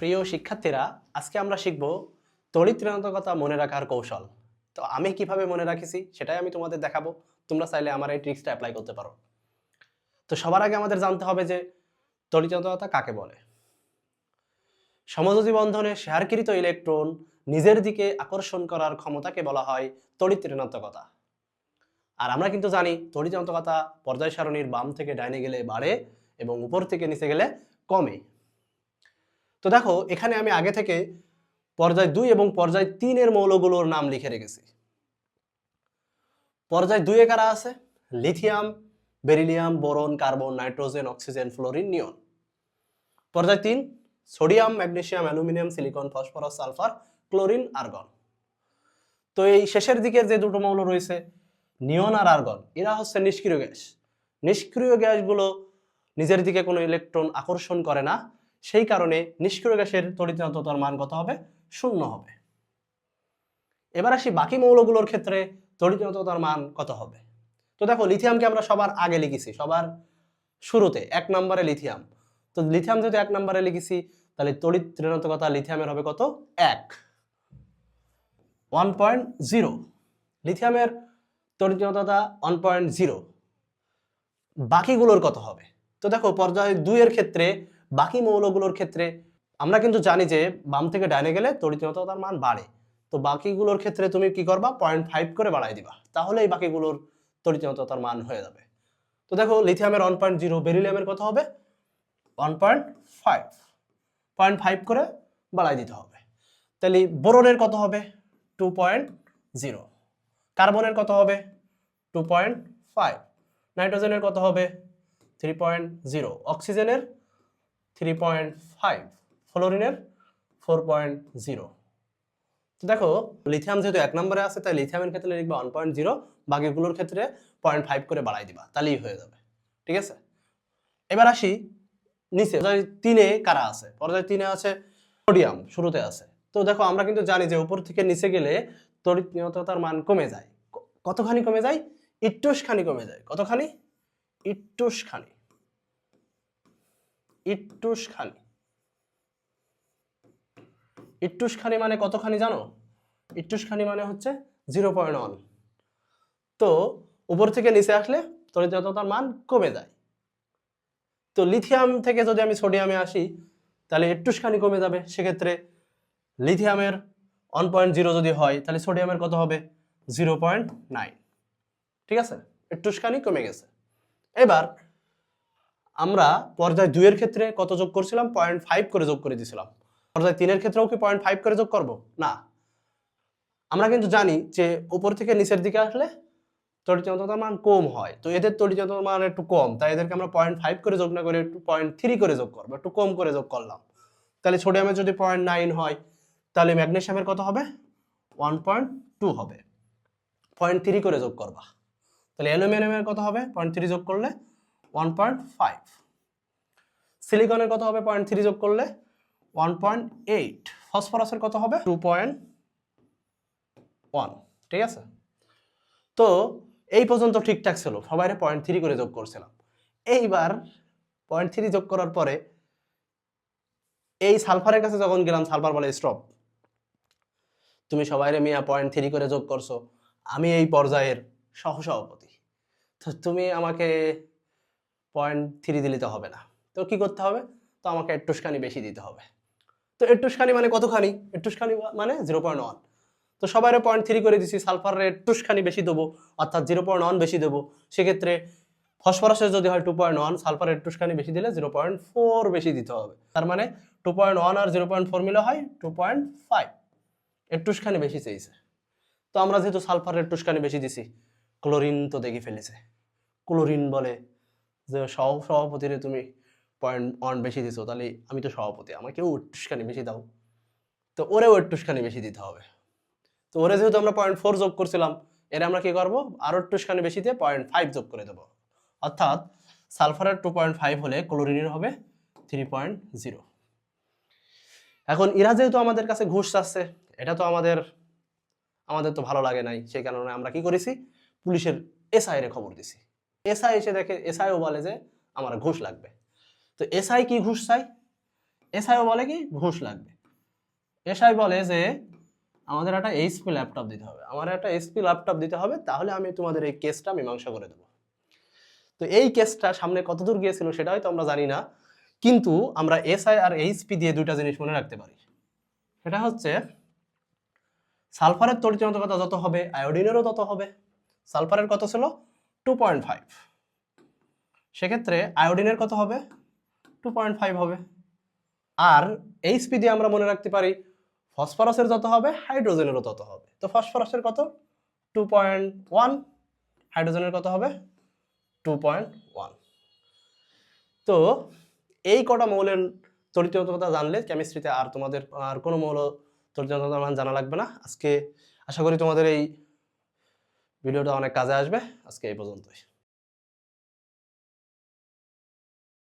প্রিয় শিক্ষার্থীরা, আজকে আমরা শিখব তড়িৎ ঋণাত্মকতা মনে রাখার কৌশল। তো আমি কীভাবে মনে রাখিছি সেটাই আমি তোমাদের দেখাবো। তোমরা চাইলে আমার এই ট্রিক্সটা অ্যাপ্লাই করতে পারো। তো সবার আগে আমাদের জানতে হবে যে তড়িৎ ঋণাত্মকতা কাকে বলে? সমযোজী বন্ধনে শেয়ারকৃত ইলেকট্রন নিজের দিকে আকর্ষণ করার ক্ষমতাকে বলা হয় তড়িৎ ঋণাত্মকতা আর আমরা কিন্তু জানি তড়িৎ ঋণাত্মকতা পর্যায় সারণীর বাম থেকে ডাইনে গেলে বাড়ে এবং উপর থেকে নিচে গেলে কমে। তো দেখো, এখানে আমি আগে থেকে পর্যায় দুই এবং পর্যায় তিনের মৌলগুলোর নাম লিখে রেখেছি। পর্যায় দুইয়ে কারা আছে? Lithium, beryllium, boron, carbon, nitrogen, oxygen, fluorine, neon. পর্যায় তিন, sodium, magnesium, aluminium, silicon, phosphorus, sulphur, chlorine, argon. তো এই শেষের দিকের যে দুটো মৌল রয়েছে, নিয়ন আর আর্গন, এরা হচ্ছে নিষ্ক্রিয় গ্যাস। নিষ্ক্রিয় গ্যাসগুলো নিজের দিকে কোনো ইলেকট্রন আকর্ষণ করে না সেই কারণে নিষ্ক্রিয় গ্যাসের তড়িৎতার মান কত হবে? শূন্য হবে। এবার আসি বাকি মৌলগুলোর ক্ষেত্রে তড়িৎতার মান কত হবে? তো দেখো, লিথিয়ামকে আমরা সবার আগে লিখেছি, সবার শুরুতে, এক নম্বরে লিথিয়াম। তো লিথিয়াম যেহেতু এক নম্বরে লিখেছি, তাহলে তড়িৎ ঋণাত্মকতা লিথিয়ামের হবে কত? এক। ওয়ান পয়েন্ট জিরো লিথিয়ামের ঋণাত্মকতা ওয়ান পয়েন্ট জিরো বাকিগুলোর কত হবে? তো দেখো, পর্যায় দুইয়ের ক্ষেত্রে বাকি মৌলগুলোর ক্ষেত্রে আমরা কিন্তু জানি যে বাম থেকে ডাইনে গেলে তড়িৎতার মান বাড়ে। তো বাকিগুলোর ক্ষেত্রে তুমি কি করবা? পয়েন্ট ফাইভ করে বাড়াই দিবা। তাহলে এই বাকিগুলোর তড়িৎতার মান হয়ে যাবে। তো দেখো লিথিয়ামের ওয়ান পয়েন্ট জিরো বেরিলিয়ামের কত হবে? One point five point five করে বাড়াই দিতে হবে। তাহলে বোরনের কত হবে? টু পয়েন্ট জিরো কার্বনের কত হবে? টু পয়েন্ট ফাইভ নাইট্রোজেনের কত হবে? থ্রি পয়েন্ট জিরো অক্সিজেনের থ্রি পয়েন্ট ফাইভ ফ্লোরিনের ফোর পয়েন্ট জিরো তো দেখো লিথিয়াম যেহেতু এক নম্বরে আছে, তাই লিথিয়ামের ক্ষেত্রে লিখবে ওয়ান পয়েন্ট জিরো বাকিগুলোর ক্ষেত্রে পয়েন্ট ফাইভ করে বাড়াই দিবা, তাহলেই হয়ে যাবে, ঠিক আছে? এবার আসি নিচে তিনে কারা আছে? পর্যায় তিনে আছে সোডিয়াম শুরুতে আছে। তো দেখো, আমরা কিন্তু জানি যে উপর থেকে নিচে গেলে তড়িৎ নিয়ন্ত্রতার মান কমে যায়। কতখানি কমে যায়? ইট্টুসখানি কমে যায়। কতখানি? ইট্টুসখানি ইট্টুসখানি ইট্টুসখানি মানে কতখানি জানো? ইট্টুসখানি মানে হচ্ছে জিরো পয়েন্ট ওয়ান। তো উপর থেকে নিচে আসলে তড়িৎতার মান কমে যায়। তো লিথিয়াম থেকে যদি আমি সোডিয়ামে আসি, তাহলে একটুখানি কমে যাবে। সেক্ষেত্রে লিথিয়ামের ওয়ান পয়েন্ট জিরো যদি হয়, তাহলে সোডিয়ামের কত হবে? Zero point nine. ঠিক আছে? একটুখানি কমে গেছে। এবার আমরা পর্যায় দুইয়ের ক্ষেত্রে কত যোগ করছিলাম? পয়েন্ট ফাইভ করে যোগ করে দিয়েছিলাম। পর্যায় তিনের ক্ষেত্রেও কি পয়েন্ট ফাইভ করে যোগ করব? না। আমরা কিন্তু জানি যে উপর থেকে নিচের দিকে আসলে তড়িৎচন্দ্রতার মান কম হয়। তো এদের তড়িৎচন্দ্রতার মান একটু কম, তাই এদেরকে আমরা পয়েন্ট ফাইভ করে যোগ না করে একটু পয়েন্ট থ্রি করে যোগ করব, একটু কম করে যোগ করলাম। তাহলে সোডিয়ামের যদি পয়েন্ট নাইন হয়, তাহলে ম্যাগনেশিয়ামের কত হবে? ওয়ান পয়েন্ট টু হবে। পয়েন্ট থ্রি করে যোগ করবা। তাহলে অ্যালুমিনিয়ামের কত হবে? পয়েন্ট থ্রি যোগ করলে ওয়ান পয়েন্ট ফাইভ সিলিকনের কত হবে? পয়েন্ট থ্রি যোগ করলে ওয়ান পয়েন্ট এইট ফসফরাসের কত হবে? টু পয়েন্ট ওয়ান ঠিক আছে? তো এই পর্যন্ত ঠিকঠাক ছিল। সবাই পয়েন্ট থ্রি করে যোগ করছিলাম। এইবার পয়েন্ট থ্রি যোগ করার পরে এই সালফারের কাছে যখন গেলাম, সালফার বলে স্টপ তুমি সবাই মিয়া পয়েন্ট থ্রি করে যোগ করছ। আমি এই পর্যায়ের সহসভাপতি। তো তুমি আমাকে পয়েন্ট থ্রি দিলে তো হবে না। তো কি করতে হবে? তো আমাকে একটুখানি বেশি দিতে হবে। তো একটুখানি মানে কতখানি? একটুখানি মানে জিরো পয়েন্ট ওয়ান তো সবাই পয়েন্ট থ্রি করে দিছি সালফারের একটুখানি বেশি দেবো, অর্থাৎ জিরো পয়েন্ট ওয়ান বেশি দেবো। সেক্ষেত্রে ফসফরাসের যদি হয় টু পয়েন্ট ওয়ান সালফারের একটুখানি বেশি দিলে জিরো পয়েন্ট ফোর বেশি দিতে হবে। তার মানে টু পয়েন্ট ওয়ান আর জিরো পয়েন্ট ফোর মিলে হয় টু পয়েন্ট ফাইভ একটুখানি বেশি চেয়েছে তো আমরা যেহেতু সালফারের একটুখানি বেশি দিছি ক্লোরিন তো দেখে ফেলেছে। ক্লোরিন বলে যে সহ, সভাপতিরে তুমি পয়েন্ট ওয়ান বেশি দিছো, তাহলে আমি তো সভাপতি, আমাকেও একটুখানি বেশি দাও। তো ওরেও একটুখানি বেশি দিতে হবে। তো ওরে যেহেতু আমরা পয়েন্ট ফোর যোগ করছিলাম, এর আমরা কি করব? আরও একটুখানি বেশি দিয়ে পয়েন্ট ফাইভ যোগ করে দেবো। অর্থাৎ সালফারের টু পয়েন্ট ফাইভ হলে ক্লোরিনের হবে থ্রি পয়েন্ট জিরো এখন ইরা যেহেতু আমাদের কাছে ঘুষ চাচ্ছে, এটা তো আমাদের আমাদের তো ভালো লাগে নাই, সেই কারণে আমরা কি করেছি? পুলিশের এসআই রে খবর দিছি। এসআই এসে দেখে এসআইও বলে যে আমার ঘুষ লাগবে। তো এসআই কি ঘুষ চাই এসআইও বলে কি ঘুষ লাগবে। এসআই বলে যে আমাদের একটা এইচপি ল্যাপটপ দিতে হবে। আমার একটা এইচপি ল্যাপটপ দিতে হবে, তাহলে আমি তোমাদের এই কেসটা মীমাংসা করে দেবো। তো এই কেসটা সামনে কতদূর গিয়েছিল সেটা হয়তো আমরা জানি না, কিন্তু আমরা এসআই আর এইচপি দিয়ে দুইটা জিনিস মনে রাখতে পারি। সেটা হচ্ছে, সালফারের তড়িৎচন্দ্রকতা যত হবে, আয়োডিনেরও তত হবে। সালফারের কত ছিল? টু পয়েন্ট ফাইভ সেক্ষেত্রে আয়োডিনের কত হবে? টু পয়েন্ট ফাইভ হবে। আর এইচপি দিয়ে আমরা মনে রাখতে পারি ফসফরাসের যত হবে হাইড্রোজেনেরও তত হবে। তো ফসফরাসের কত? টু পয়েন্ট ওয়ান হাইড্রোজেনের কত হবে? টু পয়েন্ট ওয়ান তো এই কটা মৌলের তড়িৎচন্দ্রকতা জানলে কেমিস্ট্রিতে আর তোমাদের আর কোনো মৌল মান জানা লাগবে না। আজকে আশা করি তোমাদের এই ভিডিওটা অনেক কাজে আসবে। আজকে এই পর্যন্তই।